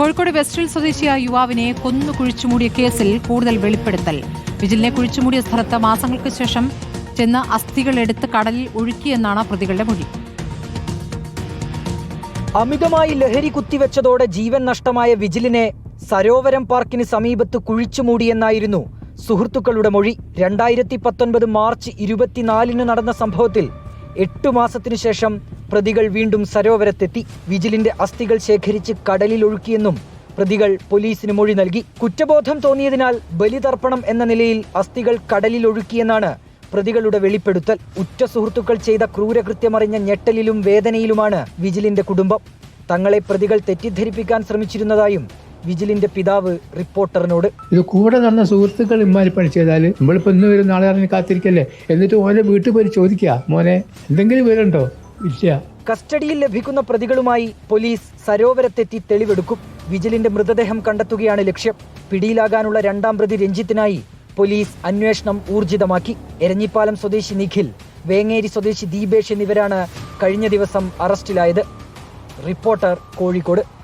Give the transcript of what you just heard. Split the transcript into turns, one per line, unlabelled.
കോഴിക്കോട് വെസ്റ്റിൽ സ്വദേശിയായ യുവാവിനെ കൊന്നു കുഴിച്ചുമൂടിയ കേസിൽ കൂടുതൽ വെളിപ്പെടുത്തൽ. വിജിലിനെ കുഴിച്ചുമൂടിയ സ്ഥലത്ത് മാസങ്ങൾക്ക് ശേഷം ചെന്ന് അസ്ഥികൾ എടുത്ത് കടലിൽ ഒഴുക്കിയെന്നാണ് പ്രതികളുടെ മൊഴി.
അമിതമായി ലഹരി കുത്തിവെച്ചതോടെ ജീവൻ നഷ്ടമായ വിജിലിനെ സരോവരം പാർക്കിന് സമീപത്ത് കുഴിച്ചുമൂടിയെന്നായിരുന്നു സുഹൃത്തുക്കളുടെ മൊഴി. രണ്ടായിരത്തി പത്തൊൻപത് മാർച്ച് ഇരുപത്തിനാലിന് നടന്ന സംഭവത്തിൽ എട്ടു മാസത്തിനു ശേഷം പ്രതികൾ വീണ്ടും സരോവരത്തെത്തി. വിജിലിന്റെ അസ്ഥികൾ ശേഖരിച്ച് കടലിൽ ഒഴുക്കിയെന്നും പ്രതികൾ പോലീസിന് മൊഴി നൽകി. കുറ്റബോധം തോന്നിയതിനാൽ ബലിതർപ്പണം എന്ന നിലയിൽ അസ്ഥികൾ കടലിൽ ഒഴുക്കിയെന്നാണ് പ്രതികളുടെ വെളിപ്പെടുത്തൽ. ഉറ്റ സുഹൃത്തുക്കൾ ചെയ്ത ക്രൂരകൃത്യമറിഞ്ഞ ഞെട്ടലിലും വേദനയിലുമാണ് വിജിലിന്റെ കുടുംബം. തങ്ങളെ പ്രതികൾ തെറ്റിദ്ധരിപ്പിക്കാൻ ശ്രമിച്ചിരുന്നതായും വിജിലിന്റെ പിതാവ് റിപ്പോർട്ടറിനോട്.
ഇത് കൂടെ നടന്ന സുഹൃത്തുക്കൾ ഇമ്മാരി പണി ചെയ്താൽ നമ്മളിപ്പോ ഇന്ന് വരും നാളെ അറിഞ്ഞ് കാത്തിരിക്കല്ലേ? എന്നിട്ട് മോനെ വീട്ടിൽ പോയി ചോദിക്കുക മോനെ എന്തെങ്കിലും വിവരമുണ്ടോ? ഇല്ല.
കസ്റ്റഡിയിൽ ലഭിക്കുന്ന പ്രതികളുമായി പോലീസ് സരോവരത്തെത്തി തെളിവെടുക്കും. വിജിലിന്റെ മൃതദേഹം കണ്ടെത്തുകയാണ് ലക്ഷ്യം. പിടിയിലാകാനുള്ള രണ്ടാം പ്രതി രഞ്ജിത്തിനായി പോലീസ് അന്വേഷണം ഊർജിതമാക്കി. എരഞ്ഞിപ്പാലം സ്വദേശി നിഖിൽ വേങ്ങേരി സ്വദേശി ദീപേഷ് എന്നിവരാണ് കഴിഞ്ഞ ദിവസം അറസ്റ്റിലായത്. റിപ്പോർട്ടർ കോഴിക്കോട്.